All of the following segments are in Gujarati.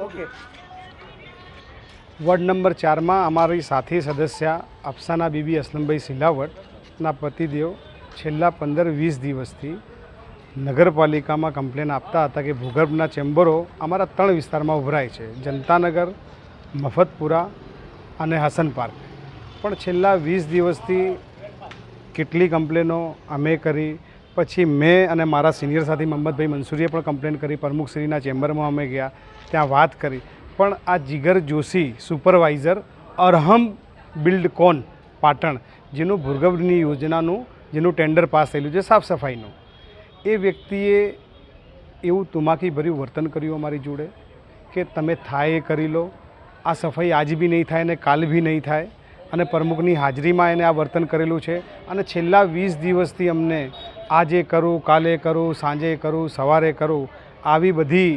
ઓકે. વોર્ડ નંબર ચારમાં અમારી સાથી સદસ્ય અફસાના બીબી અસલમભાઈ સિલાવટના પતિદેવ છેલ્લા પંદર વીસ દિવસથી નગરપાલિકામાં કમ્પ્લેન આપતા હતા કે ભૂગર્ભના ચેમ્બરો અમારા ત્રણ વિસ્તારમાં ઉભરાય છે. જનતાનગર, મફતપુરા અને હસન પાર્ક. પણ છેલ્લા વીસ દિવસથી કેટલી કમ્પ્લેનો અમે કરી પછી મેં અને મારા સિનિયર સાથી મહંમદભાઈ મંસૂરીએ પણ કમ્પ્લેન કરી, પ્રમુખશ્રીના ચેમ્બરમાં અમે ગયા, ત્યાં વાત કરી. પણ આ જીગર જોશી સુપરવાઇઝર અરહમ બિલ્ડ કોન પાટણ, જેનું ભૂર્ગભની યોજનાનું, જેનું ટેન્ડર પાસ થયેલું છે સાફ સફાઈનું. એ વ્યક્તિએ એવું તુમાકી ભર્યું વર્તન કર્યું અમારી જોડે કે તમે થાય એ કરી લો, આ સફાઈ આજ બી નહીં થાય ને કાલ બી નહીં થાય. અને પ્રમુખની હાજરીમાં એને આ વર્તન કરેલું છે. અને છેલ્લા વીસ દિવસથી અમને આજે કરું, કાલે કરું, સાંજે કરું, સવારે કરું, આવી બધી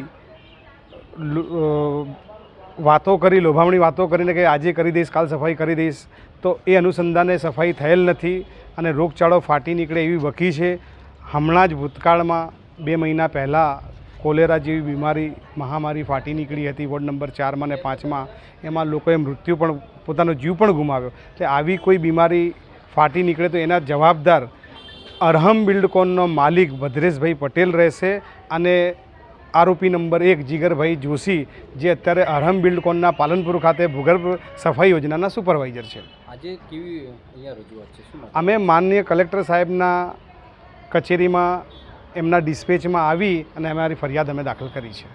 વાતો કરી, લોભામણી વાતો કરીને કે આજે કરી દઈશ, કાલ સફાઈ કરી દઈશ, તો એ અનુસંધાને સફાઈ થયેલ નથી અને રોગચાળો ફાટી નીકળે એવી વકી છે. હમણાં જ ભૂતકાળમાં બે મહિના પહેલાં કોલેરા જેવી બીમારી, મહામારી ફાટી નીકળી હતી, વોર્ડ નંબર ચારમાં અને પાંચમાં. એમાં લોકોએ મૃત્યુ પણ, પોતાનો જીવ પણ ગુમાવ્યો. એટલે આવી કોઈ બીમારી ફાટી નીકળે તો એના જવાબદાર અરહમ બિલ્ડકોનનો માલિક ભદ્રેશભાઈ પટેલ રહેશે અને આરોપી નંબર એક જીગરભાઈ જોશી જે અત્યારે અરહમ બિલ્ડકોનના પાલનપુર ખાતે ભૂગર્ભ સફાઈ યોજનાના સુપરવાઇઝર છે. આજે કેવી અહીંયા રજૂઆત છે? અમે માનનીય કલેક્ટર સાહેબના કચેરીમાં એમના ડિસ્પેચમાં આવી અને અમારી ફરિયાદ અમે દાખલ કરી છે.